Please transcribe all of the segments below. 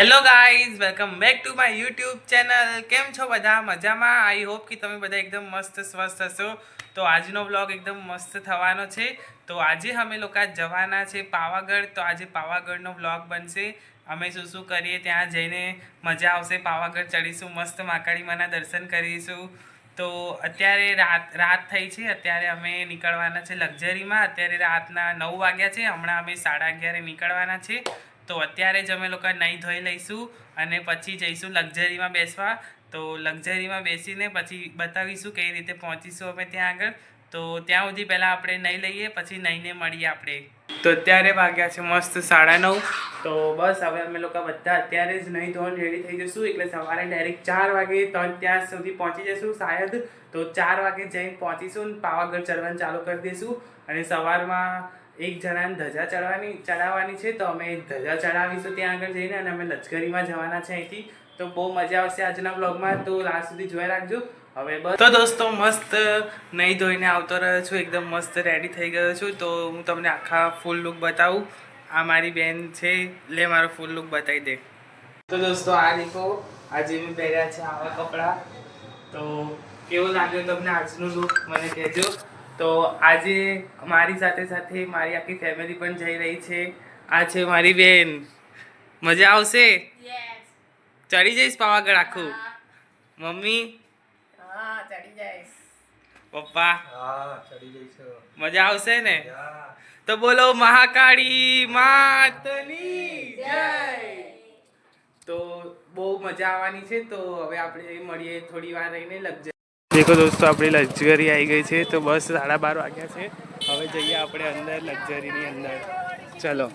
Hello guys welcome back to my YouTube channel કેમ છો બધા? મજામાં? આઈ હોપ કે તમે બધા એકદમ મસ્ત, સ્વસ્થ હશો. તો આજનો વ્લોગ એકદમ મસ્ત થવાનો છે. તો આજે અમે લોકો જવાના છે પાવાગઢ. તો આજે પાવાગઢનો વ્લોગ બનશે. અમે શું શું કરીએ ત્યાં જઈને મજા આવશે. પાવાગઢ ચડીશું, મસ્ત માકાળીમાના દર્શન કરીશું. તો અત્યારે રાત રાત થઈ છે. અત્યારે અમે નીકળવાના છે લક્ઝરીમાં. અત્યારે રાતના નવ વાગ્યા છે. હમણાં અમે સાડા અગિયારે નીકળવાના છે. તો અત્યારે જ અમે લોકો નહીં ધોઈ લઈશું અને પછી જઈશું લક્ઝરીમાં બેસવા. તો લક્ઝરીમાં બેસીને પછી બતાવીશું કઈ રીતે પહોંચીશું અમે ત્યાં આગળ. તો ત્યાં સુધી પહેલાં આપણે નહીં લઈએ, પછી નહીંને મળીએ આપણે. તો અત્યારે વાગ્યા છે મસ્ત સાડા નવ. તો બસ હવે અમે લોકો બધા અત્યારે જ નહીં ધોન રેડી થઈ જશું. એટલે સવારે ડાયરેક્ટ ચાર વાગે ત્રણ ત્યાં સુધી પહોંચી જઈશું શાયદ. તો ચાર વાગે જઈને પહોંચીશું પાવાગઢ ચડવાનું ચાલુ કરી દઈશું. અને સવારમાં એક જણાને ધજા ચડવાની ચડાવવાની છે, તો અમે ધજા ચડાવીશું ત્યાં આગળ જઈને અને અમે લશ્કરીમાં જવાના છે અહીંથી. તો બહુ મજા આવશે આજના બ્લોગમાં તો લાસ્ટ સુધી જોઈ રાખજો. હવે બસ. તો દોસ્તો, મસ્ત નહીં ધોઈને આવતો રહ્યો છું, એકદમ મસ્ત રેડી થઈ ગયો છું. તો હું તમને આખા ફૂલ લુક બતાવું. આ મારી બેન છે, લે મારો ફૂલ લુક બતાવી દે. તો દોસ્તો, આ દેખો આજે મેં પહેર્યા છે આવા કપડાં. તો કેવો લાગ્યો તમને આજનું લુક મને કહેજો. તો આજે મારી સાથે સાથે મારી આખી ફેમિલી પણ જઈ રહી છે. આ છે મારી બેન. મજા આવશે? ચડી જઈશ પાવાગઢ આખું? મમ્મી? હા ચડી જઈશ. પપ્પા? હા ચડી જઈશું. મજા આવશે ને? હા. તો બોલો મહાકાળી માતની જય. તો બહુ મજા આવવાની છે. તો હવે આપણે મળીએ થોડી વાર રહીને લગજરી. દેખો દોસ્તો, આપણી લક્ઝરી આવી ગઈ છે, તો બસ સાડા બાર વાગ્યા છે. હવે જઈએ આપણે અંદર, લક્ઝરીની અંદર. ચલો.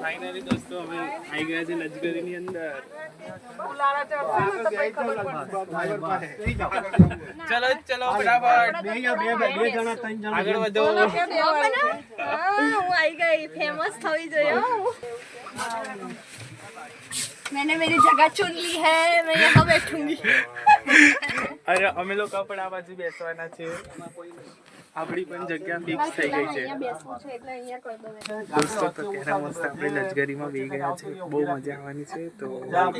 ફાઇનલી દોસ્તો અમે આવી ગયા છે લક્ઝરીની અંદર. ચલો ચલો બરાબર બે જણા ત્રણ જણા આગળ વધો. હું આવી ગઈ ફેમસ થઈ જયો मैंने मेरी जगह चुन ली है मैं यहाँ बैठूंगी અરે અમે લોકો પણ આ બાજુ બેસવાના છે આપણી પણ જગ્યા ફિક્સ થઈ ગઈ છે અહીંયા બેસવું છે એટલે અહીંયા કોઈ દે દોસ્તો તો ત્યારે મસ્ત આપણે લજગરીમાં બેસી ગયા છે બહુ મજા આવવાની છે તો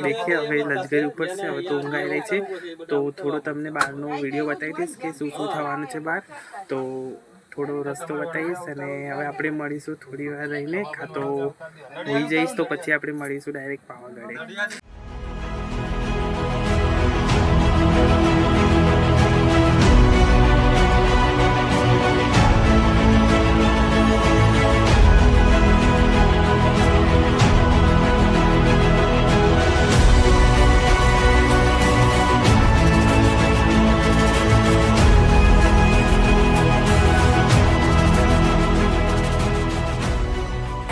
દેખીએ હવે લજગરી ઉપર છે હવે તો ઊંઘ આવી રહી છે તો થોડો તમને બહારનો વિડીયો બતાવી દઈશ કે શું શું થવાનું છે બહાર તો થોડો રસ્તો બતાવીશ અને હવે આપણે મળીશું થોડી વાર રહીને. કાં તો જઈશ તો પછી આપણે મળીશું ડાયરેક્ટ પાવાગઢે.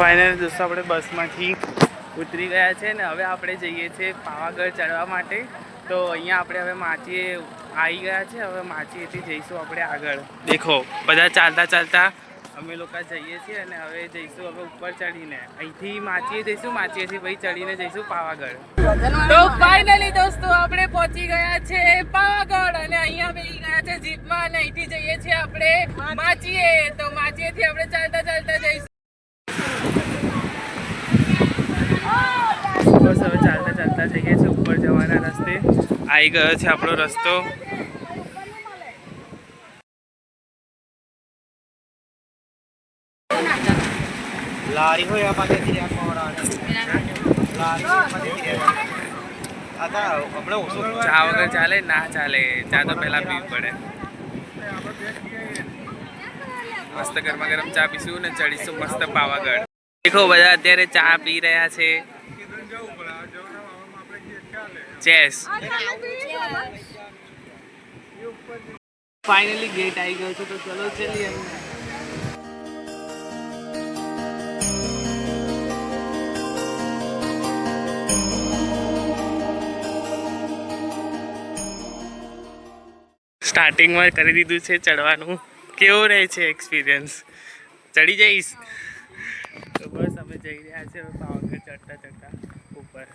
ફાઇનલ દોસ્તો આપણે બસમાંથી ઉતરી ગયા છે ને હવે આપણે જઈએ છીએ પાવાગઢ ચડવા માટે. તો અહીંયા આપણે હવે માચીએ આવી ગયા છે, હવે માચીએથી જઈશું આપણે આગળ. દેખો, બધા ચાલતા ચાલતા અમે લોકો જઈએ છીએ અને હવે જઈશું હવે ઉપર ચડીને. અહીંથી માચીએ જઈશું માચીએથી ભાઈ ચડીને જઈશું પાવાગઢ. તો ફાઇનલી દોસ્તો આપણે પહોંચી ગયા છે પાવાગઢ અને અહીંયા બેસી ગયા છે જીપમાં અને અહીંથી જઈએ છીએ આપણે માચીએ તો માચીએથી આપણે ચાલતા ચાલતા જઈશું. બસ હવે ચાલતા ચાલતા જઈએ છીએ ઉપર જવાના રસ્તે. આવી ગયો છે આપણો રસ્તો. લારી હોય ચા વગર ચાલે ના ચાલે. ચા તો પહેલા પીવી પડે. મસ્ત ગરમા ગરમ ચા પીશું ને ચડીશું મસ્ત પાવાગઢ. દેખો બધા અત્યારે ચા પી રહ્યા છે. ચેસ. ફાઇનલી ગેટ આવી ગયો છે તો ચલો ચલીએ. સ્ટાર્ટિંગમાં કરી દીધું છે ચડવાનું. કેવો રહે છે એક્સપિરિયન્સ ચડી જઈશ? તો બસ અમે જઈ રહ્યા છીએ પાવાગઢ ચડતા ચડતા ઉપર.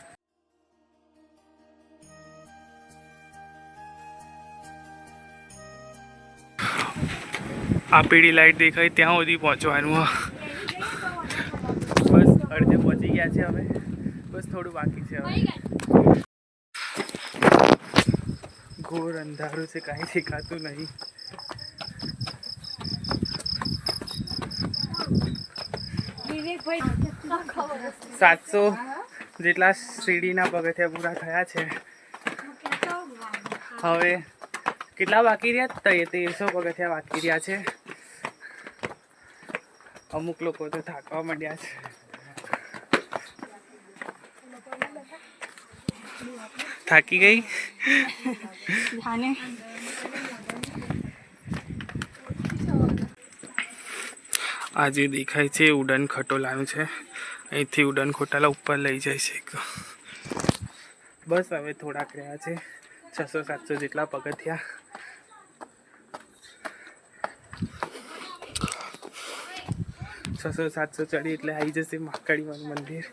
આ પીળી લાઈટ દેખાય ત્યાં સુધી પહોંચવાનું. બસ અડધે પહોંચી ગયા છે હવે. બસ થોડું બાકી છે હવે. ઘોર અંધારું છે, કાંઈ દેખાતું નહીં. સાતસો જેટલા સીડીના પગથિયા પૂરા થયા છે. હવે કેટલા બાકી રહ્યા? તેરસો પગથિયા બાકી રહ્યા છે. અમુક લોકો તો થાકવા માંડ્યા છે. થાકી ગઈ? આજે દેખાય છે ઉડન ખટોલાનું છે. અહીંથી ઉડન ખોટાલા ઉપર લઈ જાય છે બસ હવે થોડાક રહ્યા છે. છસો સાતસો જેટલા પગથિયા. છસો સાતસો ચડી એટલે આવી જશે મહાકાળીમાનું મંદિર.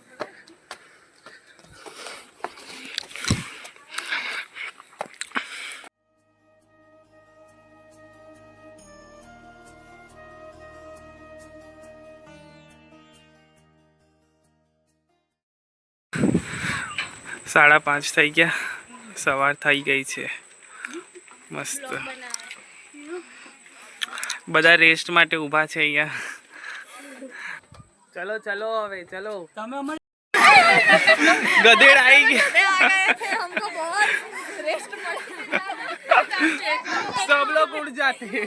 સાડા પાંચ થઈ ગયા. સવાર થઈ ગઈ છે. મસ્ત. બધા રેસ્ટ માટે ઊભા છે અહીંયા. ચલો ચલો હવે ચલો ગધેડ આવી ગયા हमको बहुत रेस्ट सब लोग उड़ जाते हैं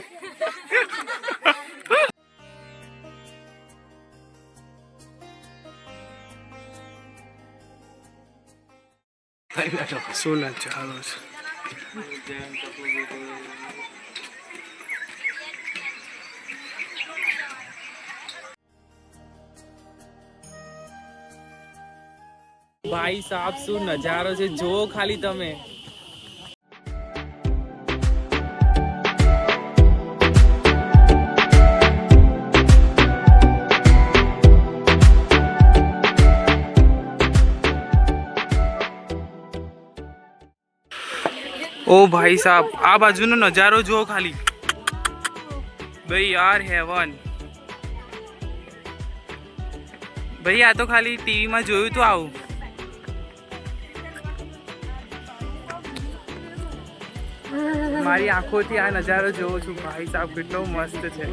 શું નજારો ભાઈ સાહેબ શું નજારો છે? જો ખાલી તમે. ઓ ભાઈ સાહેબ આ બાજુનો નજારો જો ખાલી. ભાઈ, યાર, હેવન. ભાઈ, આ તો ખાલી ટીવીમાં જોયું તો આવું. મારી આંખોથી આ નજારો જોઉં છું. ભાઈ સાહેબ કેટલો મસ્ત છે.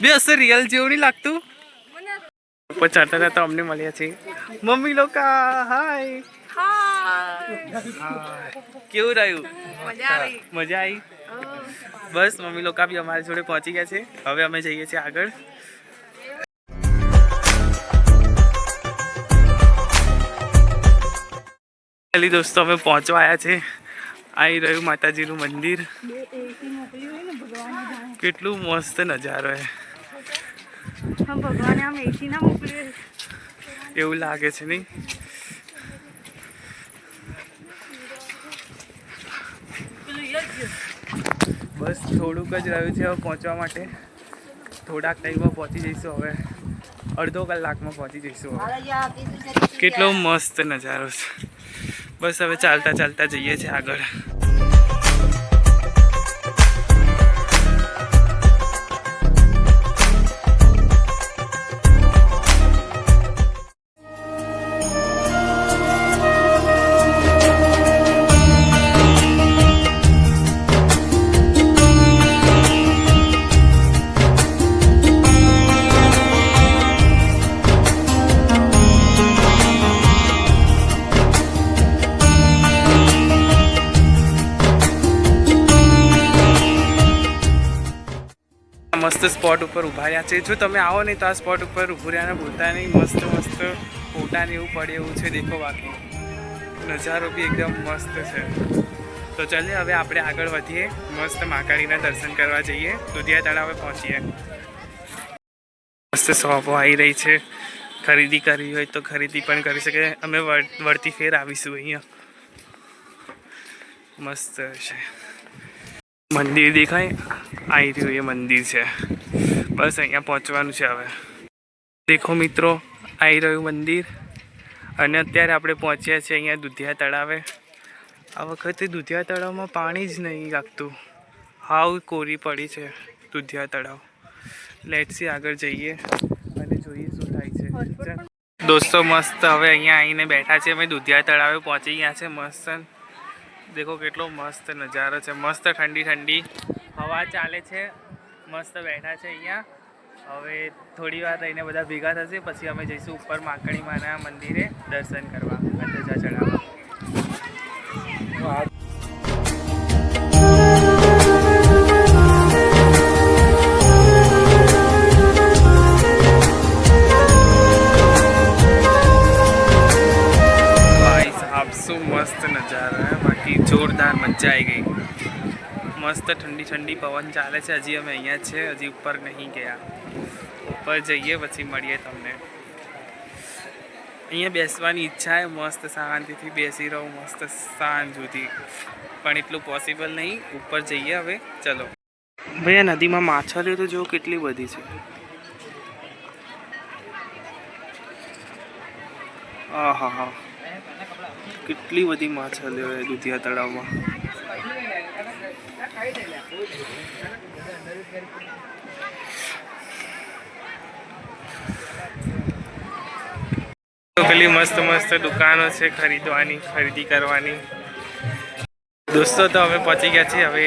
બે અસર રિયલ જેવું નહીં લાગતું? ઉપર ચડતા ચડતા અમને મળ્યા છે મમ્મી લોકો હાય કેવું રહ્યું? મજા આવી. બસ મમ્મી લોકો બી અમારી જોડે પહોંચી ગયા છે. હવે અમે જઈએ છીએ આગળ. પહેલી દોસ્તો અમે પહોંચવા આવ્યા છે આવી રહ્યું માતાજીનું મંદિર કેટલું મસ્ત નજારો હે એવું લાગે છે નહીં બસ થોડુંક જ રહ્યું છે હવે પહોંચવા માટે થોડાક ટાઈમમાં પહોંચી જઈશું હવે અડધો કલાકમાં પહોંચી જઈશું હવે કેટલો મસ્ત નજારો છે બસ હવે ચાલતા ચાલતા જઈએ છીએ આગળ. મસ્ત સ્પોટ ઉપર ઊભા રહ્યા છે. જો તમે આવો નહીં તો આ સ્પોટ ઉપર ઊભું રહ્યા ભૂલતા નહીં મસ્ત મસ્ત ફોટા ને એવું પડે એવું છે, દેખો બાકી. નજારો બી એકદમ મસ્ત છે. તો ચાલે હવે આપણે આગળ વધીએ. મસ્ત મહાકાળીના દર્શન કરવા જઈએ. દુધિયા તળાવે પહોંચીએ. મસ્ત શોપો આવી રહી છે. ખરીદી કરવી હોય તો ખરીદી પણ કરી શકે. અમે વળ- વળતી ફેર આવીશું અહીંયા. મસ્ત છે. મંદિર દેખાય? રહ્યું એ મંદિર છે. બસ અહીંયા પહોંચવાનું છે હવે. દેખો મિત્રો આવી રહ્યું મંદિર. અને અત્યારે આપણે પહોંચ્યા છીએ અહીંયા દુધિયા તળાવે. આ વખતે દુધિયા તળાવમાં પાણી જ નહીં લાગતું. હાવ કોરી પડી છે દુધિયા તળાવ. લેટ્સી આગળ જઈએ અને જોઈએ શું થાય છે. દોસ્તો મસ્ત. હવે અહીંયા આવીને બેઠા છે અમે દુધિયા તળાવે પહોંચી ગયા છે. મસ્ત. દેખો કેટલો મસ્ત નજારો છે, મસ્ત ઠંડી ઠંડી હવા ચાલે છે, મસ્ત બેઠા છે અહીંયા. હવે થોડી વાર રહીને બધા ભેગા થશે, પછી અમે જઈશું ઉપર માકણી માના મંદિરે દર્શન કરવા અને ધજા ચડાવવા શું મસ્ત નજારો બાકી જોરદાર મજા આવી ગઈ. મસ્ત ઠંડી ઠંડી પવન ચાલે છે. હજી અમે અહીંયા છે. હજી ઉપર નહીં ગયા. ઉપર જઈએ પછી મળીએ તમને. અહીંયા બેસવાની ઈચ્છા એ મસ્ત શાંતિથી બેસી રહું. મસ્ત શાંત સુધી. પણ એટલું પોસિબલ નહીં. ઉપર જઈએ હવે. ચલો. ભાઈ આ નદીમાં માછલીઓ તો જો કેટલી બધી છે. આહા હા કેટલી બધી માછલીઓ છે દુધિયા તળાવમાં. પેલી મસ્ત મસ્ત દુકાનો છે ખરીદવાની, ખરીદી કરવાની. દોસ્તો, તો હવે પહોંચી ગયા છીએ. હવે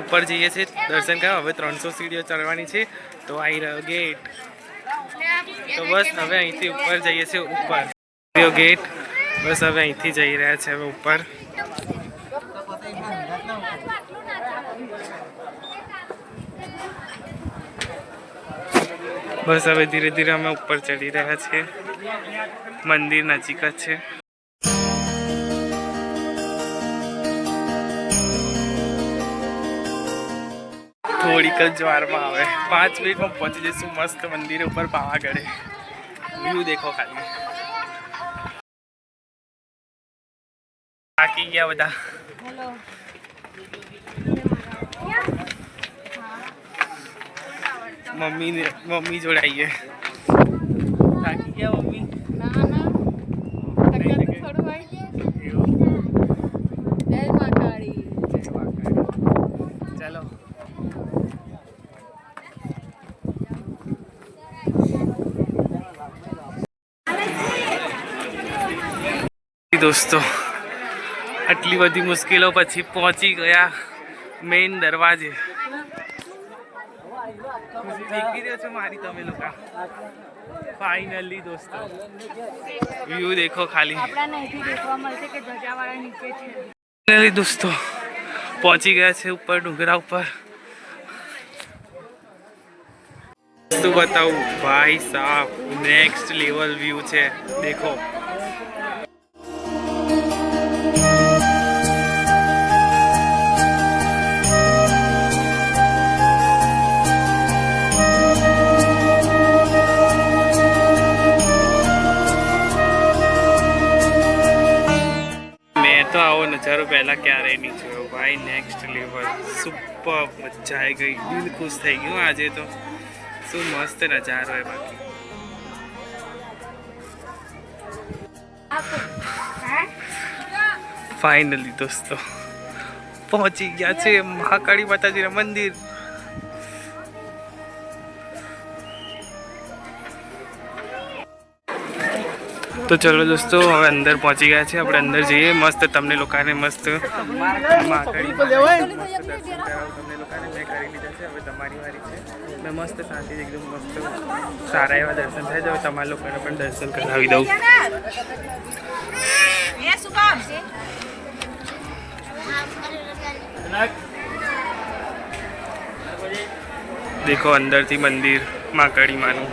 ઉપર જઈએ છીએ. દર્શન કરવા. હવે ત્રણસો સીડીઓ ચડવાની છે. તો આવી રહ્યો ગેટ તો બસ, હવે અહીંથી ઉપર જઈએ છીએ. ઉપર. ગેટ બસ હવે અહીંથી જઈ રહ્યા છે હવે ઉપર. બસ હવે ધીરે ધીરે અમે ઉપર ચડી રહ્યા છીએ. મંદિર નજીક જ છે. થોડીક જ વારમાં આવે. પાંચ મિનિટમાં પહોંચી જઈશું મસ્ત મંદિર ઉપર પાવાગઢે. વ્યૂ દેખો ખાલી. થાકી ગયા બધા. મમ્મી મમ્મી જોડે આવીએ. થાકી ગયા મમ્મી? ના ના. થોડું હોય જય મા કાળી. ચાલો. દોસ્તો. આટલી બધી મુશ્કેલો પછી પહોંચી ગયા મેઇન દરવાજે. દેખી રહ્યો છો મારી તમે લોકો. ફાઇનલી દોસ્તો. વ્યૂ દેખો ખાલી. ફાઇનલી દોસ્તો. પહોંચી ગયા છે ઉપર ડુંગરા ઉપર. શું બતાવું? ભાઈ સાહેબ નેક્સ્ટ લેવલ વ્યૂ છે. દેખો. સુપર મજા આવી ગઈ. દિલ ખુશ થઈ ગયું. આજે તો શું મસ્ત નજારો હોય બાકી. ફાઇનલી દોસ્તો. પહોંચી ગયા છે મહાકાળી માતાજીના મંદિર. તો ચલો દોસ્તો હવે અંદર પહોંચી ગયા છે આપણે અંદર જઈએ. મસ્ત તમને લોકોને મસ્ત માકડી તમને લોકોને મેં કરી લીધા છે હવે તમારી વારી છે મેં મસ્ત શાંતિ એકદમ મસ્ત સારા એવા દર્શન થાય. છે હવે તમારા લોકોને પણ દર્શન કરાવી દઉં. દેખો અંદરથી મંદિર મહાકાળી માનું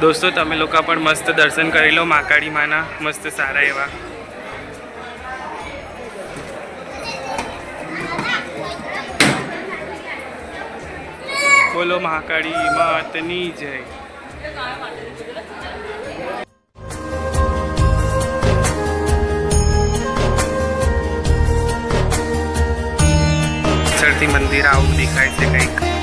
દોસ્તો, તમે લોકો પણ મસ્ત દર્શન કરી લો મહાકાળી માના. મસ્ત સારા એવા. બોલો મહાકાળી માતની જય. મંદિર આવું દેખાય છે કંઈક.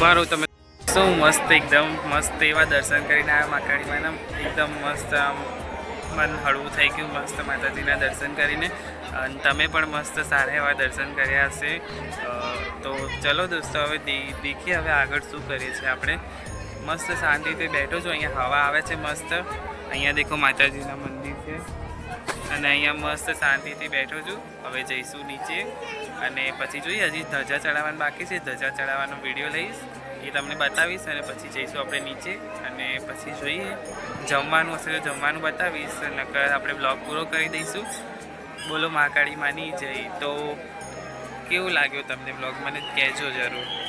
બારો તમે. શું મસ્ત એકદમ મસ્ત એવા દર્શન કરીને આવ્યા મહાકાળી માના. એકદમ મસ્ત આમ મન હળવું થઈ ગયું મસ્ત માતાજીના દર્શન કરીને. અને તમે પણ મસ્ત સારા એવા દર્શન કર્યા હશે. તો ચલો દોસ્તો, હવે દેખીએ હવે આગળ શું કરીએ છીએ આપણે. મસ્ત શાંતિથી બેઠો છું, અહીંયા હવા આવે છે મસ્ત. અહીંયા દેખો માતાજીના મંદિર છે. અને અહીંયા મસ્ત શાંતિથી બેઠો છું. હવે જઈશું નીચે. અને પછી જોઈએ, હજી ધજા ચડાવવાનું બાકી છે. ધજા ચડાવવાનો વીડિયો લઈશ. એ તમને બતાવીશ અને પછી જઈશું આપણે નીચે. અને પછી જોઈએ, જમવાનું હશે તો જમવાનું બતાવીશ. નકર આપણે બ્લોગ પૂરો કરી દઈશું. બોલો મહાકાળી માની જઈ તો કેવું લાગ્યો તમને બ્લોગ મને કહેજો જરૂર.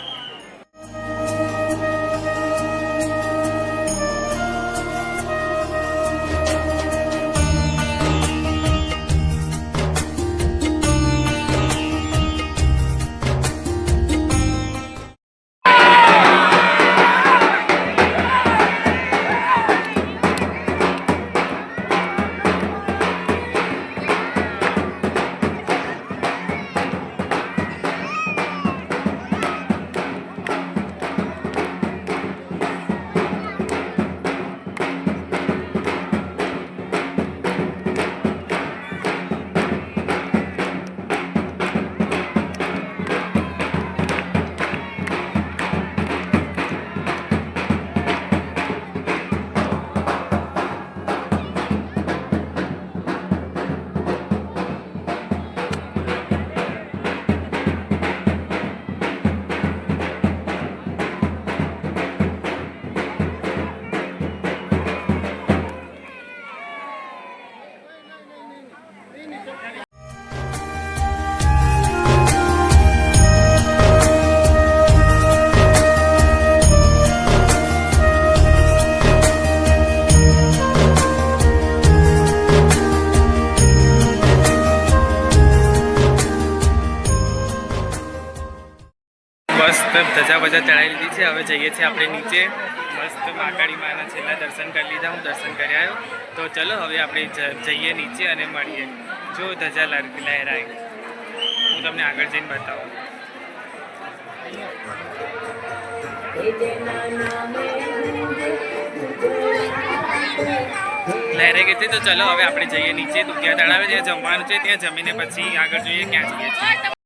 છે. હવે જઈએ છીએ આપણે નીચે. મસ્ત માકાળી માના છેલ્લા દર્શન કરી લીધા. હું દર્શન કરી આવ્યો. તો ચલો, હવે આપણે જઈએ નીચે અને મળીએ. જો ધજા લહેરાય. હું તમને આગળ જઈને બતાવું. લહેરે હતી, તો ચલો, હવે આપણે જઈએ નીચે. દુધિયા તળાવે જ્યાં જમવાનું છે, ત્યાં જમીને પછી આગળ જોઈએ ક્યાં જઈએ છીએ.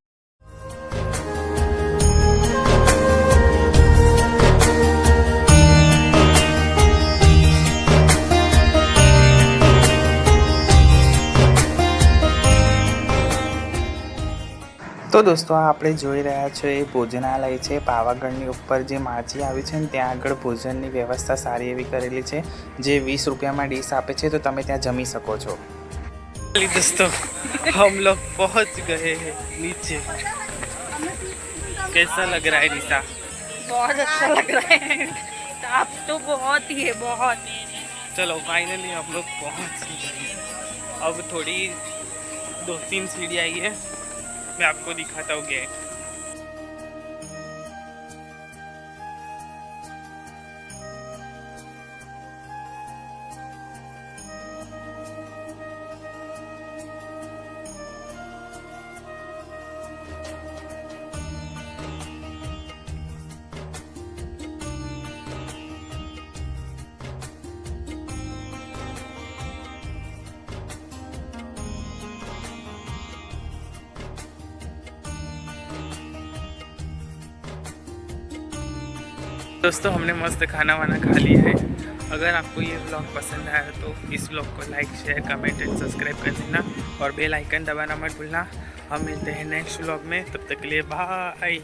દોસ્તો આપણે જોઈ રહ્યા છો એ ભોજનાલય છે. પાવાગઢની ઉપર જે માછી આવી છે ને ત્યાં આગળ ભોજનની વ્યવસ્થા સારી એવી કરેલી છે. જે વીસ રૂપિયામાં ડીશ આપે છે તો તમે ત્યાં જમી શકો છો. દોસ્તો હમ લોગ પહોંચ ગયે નીચે. કેસા લગ રહા હે નિશા? बहुत अच्छा लग रहा है आप तो बहुत ही है बहुत चलो फाइनली हम लोग पहुंच गए अब थोड़ी दो तीन सीढ़ी आई है मैं आपको दिखाता हूँ गेट दोस्तों, हमने मस्त खाना वाना खा लिया है। अगर आपको ये ब्लॉग पसंद आया तो इस ब्लॉग को like share comment and subscribe कर देना और बेल आइकन दबाना मत भूलना। हम मिलते हैं नेक्स्ट ब्लॉग में। तब तक के लिए बाय